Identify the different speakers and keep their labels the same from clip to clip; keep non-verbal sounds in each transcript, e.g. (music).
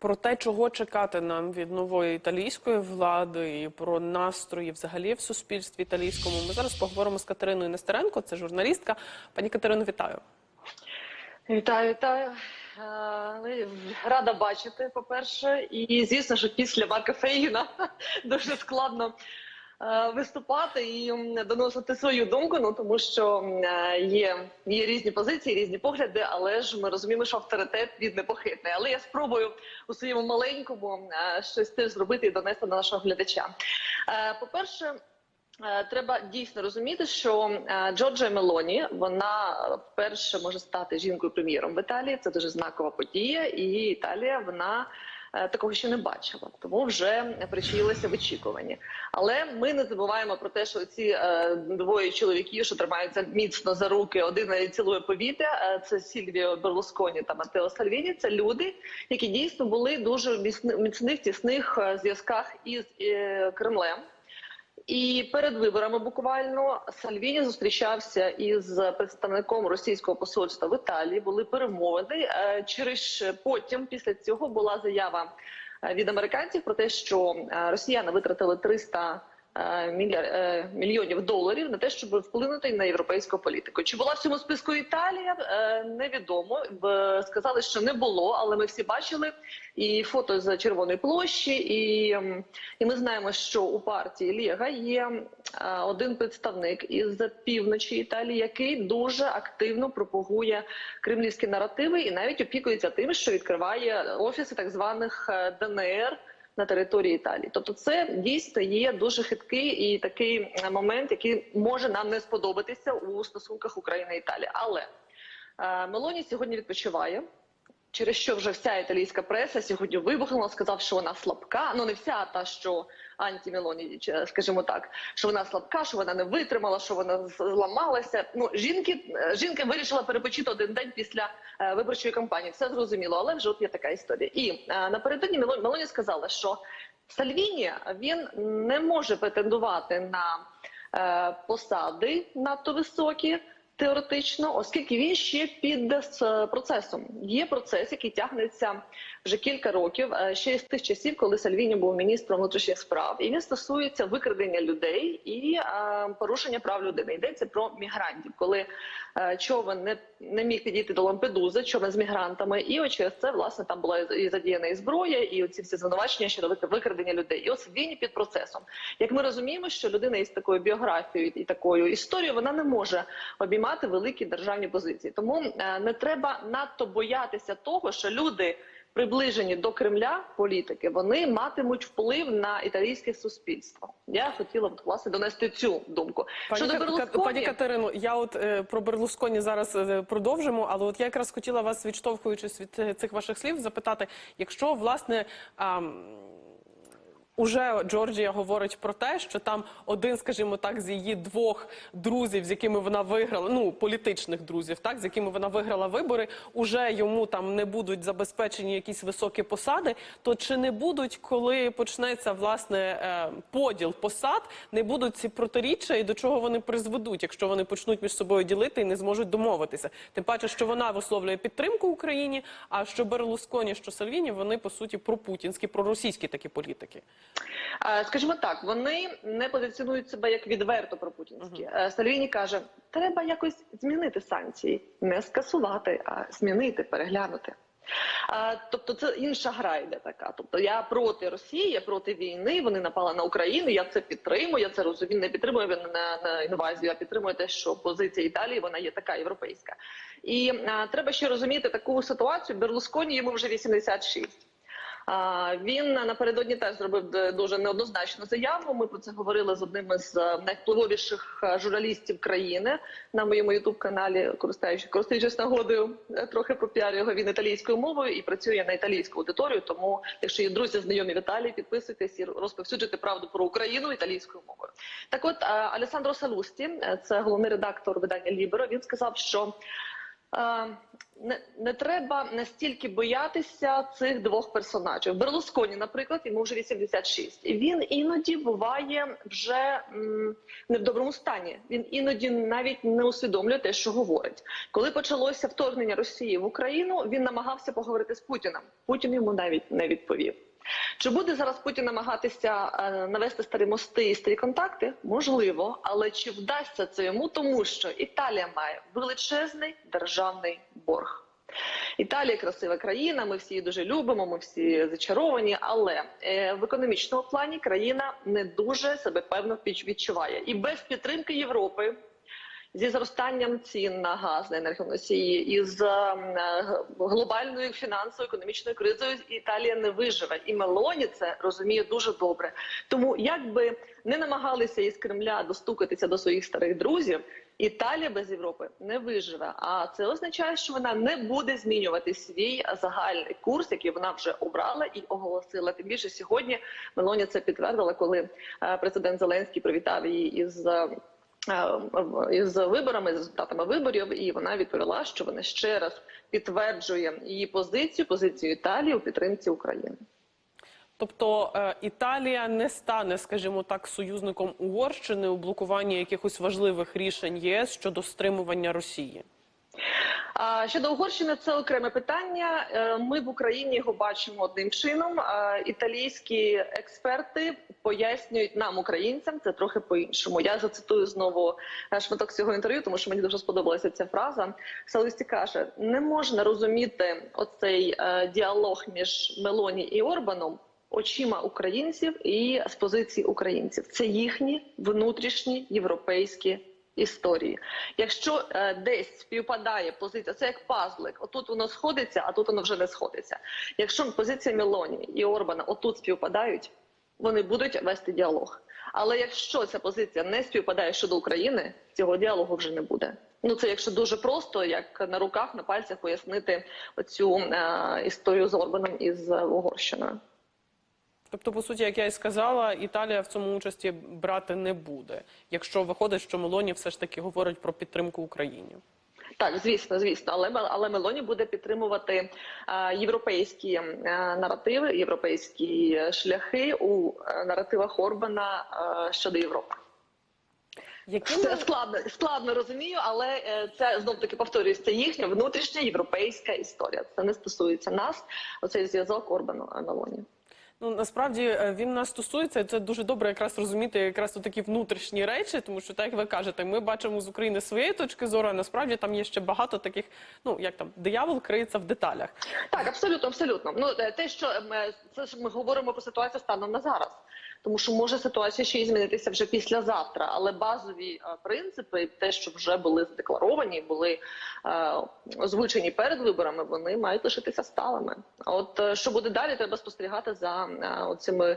Speaker 1: Про те, чого чекати нам від нової італійської влади, і про настрої взагалі в суспільстві італійському, ми зараз поговоримо з Катериною Нестеренко, це журналістка. Пані Катерино, вітаю.
Speaker 2: Вітаю, вітаю. Е, Рада бачити, по-перше. І звісно, що після Марка Фейгіна (laughs) дуже складно виступати і доносити свою думку. Ну тому що е, є, є різні позиції, різні погляди, але ж ми розуміємо, що авторитет він непохитний. Але я спробую у своєму маленькому е, щось теж зробити і донести до нашого глядача. Е, По-перше. Е, Треба дійсно розуміти, що е, Джорджія Мелоні вона вперше може стати жінкою прем'єром в Італії. Це дуже знакова подія, і Італія вона е, такого ще не бачила, тому вже причаїлися в очікуванні. Але ми не забуваємо про те, що ці е, двоє чоловіків, що тримаються міцно за руки, один цілує повітря. е, Це Сільвіо Берлусконі та Матео Сальвіні. Це люди, які дійсно були дуже міцни- міцних тісних е, зв'язках із е, Кремлем. І перед виборами буквально Сальвіні зустрічався із представником російського посольства в Італії. Були перемовини. Е, Через потім, після цього, була заява е, від американців про те, що е, росіяни витратили 300 е, мільяр- е, мільйонів доларів на те, щоб вплинути на європейську політику. Чи була в цьому списку Італія? Е, Невідомо. Сказали, що не було, але ми всі бачили і фото з Червоної площі, і, і ми знаємо, що у партії Лєга є е, один представник із півночі Італії, який дуже активно пропагує кремлівські наративи і навіть опікується тим, що відкриває офіси так званих е, ДНР. На території Італії, тобто це дійсно є дуже хиткий і такий е, момент, який може нам не сподобатися у стосунках України і Італії. Але е, Мелоні сьогодні відпочиває через що вже вся італійська преса сьогодні вибухнула, сказав, що вона слабка. Ну не вся та, що антимелоні, чи, скажімо так, що вона слабка, що вона не витримала, що вона зламалася. Ну жінки е, жінка вирішила перепочити один день після е, виборчої кампанії. Все зрозуміло, але вже от є така історія. І е, напередодні Мелоні, Мелоні сказала, що Сальвіні він не може претендувати на е, посади надто високі теоретично, оскільки він ще під е, процесом. Є процес, який тягнеться вже кілька років, е, ще з тих часів, коли Сальвіні був міністром внутрішніх справ, і він стосується викрадення людей і е, порушення прав людини. Йдеться про мігрантів, коли човен не, не міг підійти до Лампедузи, човен з мігрантами, і через це власне там була і задіяна і зброя, і оці всі звинувачення щодо викрадення людей. І ось він під процесом. Як ми розуміємо, що людина із такою біографією і такою історією вона не може обіймати великі державні позиції. Тому е, не треба надто боятися того, що люди. Приближені до Кремля політики, вони матимуть вплив на італійське суспільство. Я хотіла б власне донести цю думку.
Speaker 1: Пані,
Speaker 2: Щодо Берлусконі,
Speaker 1: пані Катерину, я от е, про Берлусконі зараз е, продовжимо, але от я якраз хотіла вас, відштовхуючись від е, цих ваших слів, запитати, якщо власне. ам, Уже Джорджія говорить про те, що там один, скажімо так, з її двох друзів, з якими вона виграла, ну політичних друзів, так з якими вона виграла вибори, уже йому там не будуть забезпечені якісь високі посади. То чи не будуть, коли почнеться власне е, поділ посад, не будуть ці протиріччя і до чого вони призведуть, якщо вони почнуть між собою ділити і не зможуть домовитися? Тим паче, що вона висловлює підтримку Україні, а що Берлусконі, що Сальвіні, вони по суті пропутінські, проросійські такі політики.
Speaker 2: Скажімо так, вони не позиціонують себе як відверто пропутінські. Е, Сальвіні каже, треба якось змінити санкції, не скасувати, а змінити, переглянути. Тобто це інша гра йде така. Тобто я проти Росії, я проти війни. Вони напали на Україну. Я це підтримую. Я це розумію. Не підтримую на, на інвазію. Я підтримую те, що позиція Італії вона є така європейська. І е, треба ще розуміти таку ситуацію. Берлусконі йому вже 86. Він напередодні теж зробив дуже неоднозначну заяву. Ми про це говорили з одним із е, найвпливовіших е, журналістів країни на моєму ютуб каналі, користуючись нагодою, е, трохи попіарю його він італійською мовою і працює на італійську аудиторію. Тому, якщо є друзі знайомі в Італії, підписуйтесь і розповсюджуйте правду про Україну італійською мовою. Так, от е, Алесандро Салусті, е, це головний редактор видання Ліберо. Він сказав, що Е, Не, не треба настільки боятися цих двох персонажів. Берлусконі, наприклад, йому вже 86. І він іноді буває вже м, не в доброму стані. Він іноді навіть не усвідомлює те, що говорить. Коли почалося вторгнення Росії в Україну, він намагався поговорити з Путіним. Путін йому навіть не відповів. Чи буде зараз Путін намагатися е, навести старі мости і старі контакти? Можливо, але чи вдасться це йому, тому що Італія має величезний державний борг. Італія красива країна. Ми всі її дуже любимо. Ми всі зачаровані. Але е, в економічному плані країна не дуже себе певно відчуває, і без підтримки Європи зі зростанням цін на газ на енергоносії і з ем, е, глобальною фінансово-економічною кризою Італія не виживе, і Мелоні це розуміє дуже добре. Тому як би не намагалися із Кремля достукатися до своїх старих друзів. Італія без Європи не виживе, а це означає, що вона не буде змінювати свій загальний курс, який вона вже обрала і оголосила. Тим більше сьогодні Мелоні це підтвердила, коли е, президент Зеленський привітав її із е, із виборами, з результатами виборів, і вона відповіла, що вона ще раз підтверджує її позицію, позицію Італії у підтримці України.
Speaker 1: Тобто е, Італія не стане, скажімо так, союзником Угорщини у блокуванні якихось важливих рішень ЄС щодо стримування Росії.
Speaker 2: Щодо Угорщини, це окреме питання. Е, Ми в Україні його бачимо одним чином. Італійські експерти пояснюють нам, українцям, це трохи по-іншому. Я зацитую знову е, шматок цього інтерв'ю, тому що мені дуже сподобалася ця фраза. Салисті каже: не можна розуміти оцей е, діалог між Мелоні і Орбаном. Очима українців і з позиції українців це їхні внутрішні європейські історії. Якщо е, десь співпадає позиція, це як пазлик. Отут воно сходиться, а тут воно вже не сходиться. Якщо позиція Мелоні і Орбана отут співпадають, вони будуть вести діалог. Але якщо ця позиція не співпадає щодо України, цього діалогу вже не буде. Ну це якщо дуже просто, як на руках, на пальцях пояснити оцю е, історію з Орбаном і з Угорщиною.
Speaker 1: Тобто, по суті, як я і сказала, Італія в цьому участі брати не буде, якщо виходить, що Мелоні все ж таки говорить про підтримку Україні.
Speaker 2: Так, звісно, звісно, але але Мелоні буде підтримувати е, європейські е, наративи, європейські шляхи у е, наративах Орбана е, щодо Європи.
Speaker 1: Якими
Speaker 2: Це складно складно розумію, але е, це знов таки повторюсь, це їхня внутрішня європейська історія. Це не стосується нас. Оцей зв'язок Орбану Мелоні.
Speaker 1: Ну насправді е, він нас стосується. Це дуже добре якраз розуміти якраз такі внутрішні речі, тому що так як ви кажете, ми бачимо з України своєї точки зору. а Насправді там є ще багато таких. Ну як там диявол криється в деталях.
Speaker 2: Так, абсолютно, абсолютно. Ну е, те, що ми це ж ми говоримо про ситуацію станом на зараз. Тому що може ситуація ще й змінитися вже післязавтра, але базові е, принципи, те, що вже були задекларовані, були е, озвучені перед виборами, вони мають лишитися сталими. А От е, що буде далі, треба спостерігати за е, цими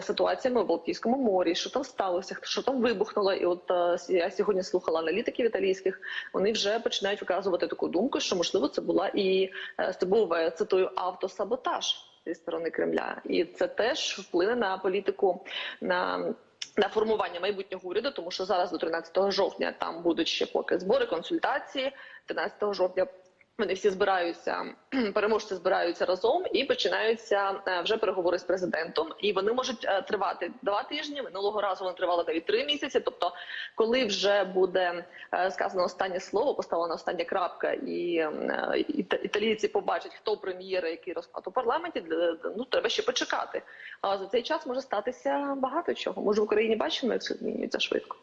Speaker 2: ситуаціями у Балтійському морі, що там сталося, що там вибухнуло. І от е, я сьогодні слухала аналітиків італійських. Вони вже починають виказувати таку думку, що можливо це була і е, був е, цитую автосаботаж зі сторони Кремля, і це теж вплине на політику на. На формування майбутнього уряду, тому що зараз до 13 жовтня там будуть ще поки збори, консультації. 13 жовтня вони всі збираються, (clears throat) переможці збираються разом і починаються е, вже переговори з президентом. І вони можуть е, тривати два тижні. Минулого разу вони тривали навіть три місяці. Тобто, коли вже буде е, сказано останнє слово, поставлена остання крапка, і італійці побачать, хто прем'єр, який розклад у парламенті. Ну треба ще почекати. А за цей час може статися багато чого. Може в Україні бачимо, як все змінюється швидко.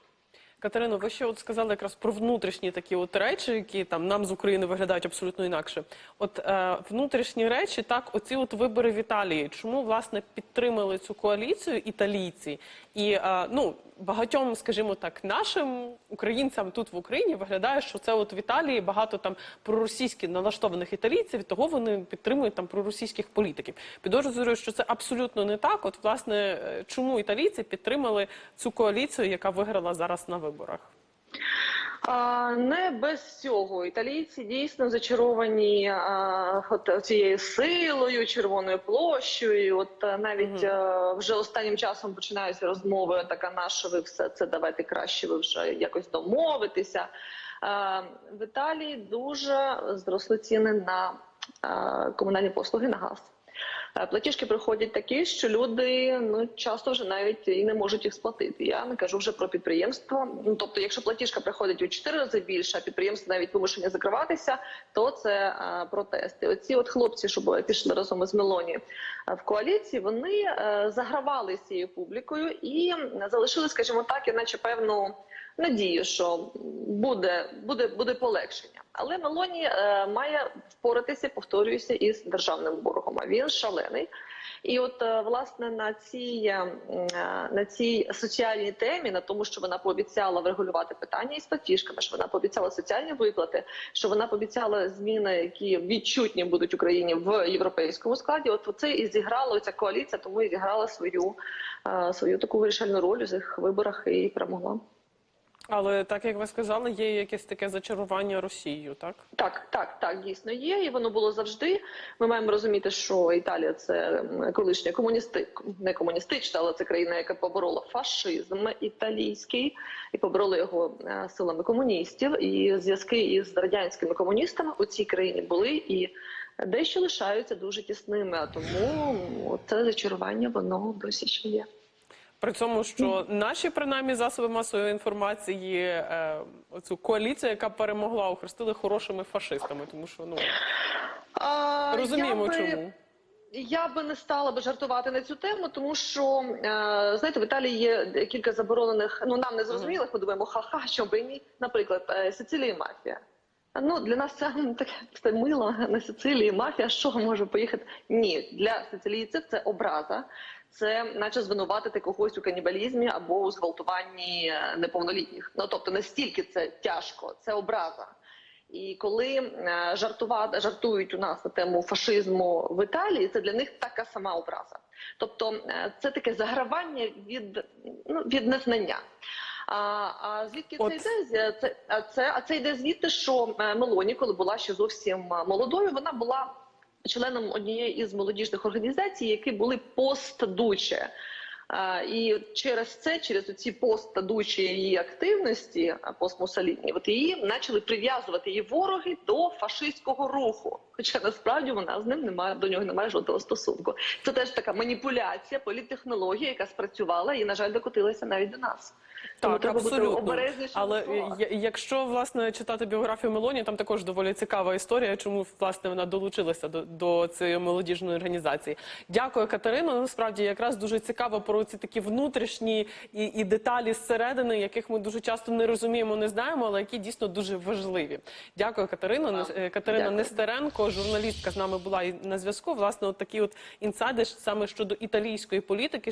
Speaker 1: Катерино, ви ще от сказали якраз про внутрішні такі от речі, які там нам з України виглядають абсолютно інакше. От е, внутрішні речі, так, оці от вибори в Італії. Чому власне підтримали цю коаліцію італійці? І е, ну багатьом, скажімо так, нашим українцям тут в Україні виглядає, що це от в Італії багато там проросійськи налаштованих італійців, і того вони підтримують там проросійських політиків. Підозрюю, що це абсолютно не так. От власне, е, чому італійці підтримали цю коаліцію, яка виграла зараз на виборах?
Speaker 2: Не без цього. Італійці дійсно зачаровані а, от цією силою, червоною площею. От а, навіть а, вже останнім часом починаються розмови. Така наша ви все це давайте краще ви вже якось домовитися. В Італії дуже зросли ціни на е, комунальні послуги на газ. Е, Платіжки приходять такі, що люди ну часто вже навіть і не можуть їх сплатити. Я не кажу вже про підприємство. Ну тобто, якщо платіжка приходить у 4 рази більше, а підприємство навіть вимушені закриватися, то це е, протести. Оці от хлопці, що пішли разом із Мелоні е, в коаліції, вони е, загравали з цією публікою і залишили, скажімо так, іначе певну надію, що буде, буде, буде полегшення. Але Мелоні е, має впоратися, повторююся, із державним боргом. Він шалений. І от е, власне на цій е, е, на цій соціальній темі, на тому, що вона пообіцяла врегулювати питання із платіжками, що вона пообіцяла соціальні виплати, що вона пообіцяла зміни, які відчутні будуть Україні в європейському складі. От це і зіграла ця коаліція, тому і зіграла свою, свою таку вирішальну роль у цих виборах і перемогла.
Speaker 1: Але так як ви сказали, є якесь таке зачарування Росією, так?
Speaker 2: Так, так, так, дійсно є, і воно було завжди. Ми маємо розуміти, що Італія це колишня комуністи, не комуністична, але це країна, яка поборола фашизм італійський і поборола його е, силами комуністів. І зв'язки із радянськими комуністами у цій країні були і дещо лишаються дуже тісними. А тому це зачарування воно досі ще є.
Speaker 1: При цьому, що наші принаймні засоби масової інформації е, оцю коаліцію, яка перемогла, охрестили хорошими фашистами, тому що ну
Speaker 2: А,
Speaker 1: розуміємо,
Speaker 2: я би-
Speaker 1: чому.
Speaker 2: Я би не стала би жартувати на цю тему, тому що е, знаєте, в Італії є кілька заборонених. Ну нам не зрозумілих. Ми думаємо, ха-ха, що би ні. Наприклад, е, мафія. Ну для нас це таке це мило на Сицилії. Мафія що може поїхати? Ні, для сицилійців це образа. Це наче звинуватити когось у канібалізмі або у зґвалтуванні е, неповнолітніх. Ну тобто настільки це тяжко, це образа. І коли е, жартувати жартують у нас на тему фашизму в Італії, це для них така сама образа. Тобто е, це таке загравання від, ну, від незнання. А, а звідки
Speaker 1: От.
Speaker 2: це йде? З- Це, а це а це йде звідти, що е, Мелоні, коли була ще зовсім е, молодою, вона була членом однієї із молодіжних організацій, які були постдуче. А, І через це, через ці постадучі її активності, постмусолітні, от її почали прив'язувати її вороги до фашистського руху. Хоча насправді вона з ним немає до нього немає жодного стосунку. Це теж така маніпуляція, політтехнологія, яка спрацювала і, на жаль, докотилася навіть до нас. Тому
Speaker 1: Так,
Speaker 2: треба бути
Speaker 1: абсолютно.
Speaker 2: обережнішим
Speaker 1: Але
Speaker 2: у словах.
Speaker 1: я- якщо власне читати біографію Мелоні, там також доволі цікава історія, чому власне вона долучилася до, до цієї молодіжної організації. Дякую, Катерино. Насправді якраз дуже цікаво про ці такі внутрішні і, і деталі зсередини, яких ми дуже часто не розуміємо, не знаємо, але які дійсно дуже важливі. Дякую, Катерино.
Speaker 2: Вам.
Speaker 1: Е, Катерина
Speaker 2: Дякую.
Speaker 1: Нестеренко, журналістка з нами була і на зв'язку. Власне, от такі от інсайди саме щодо італійської політики.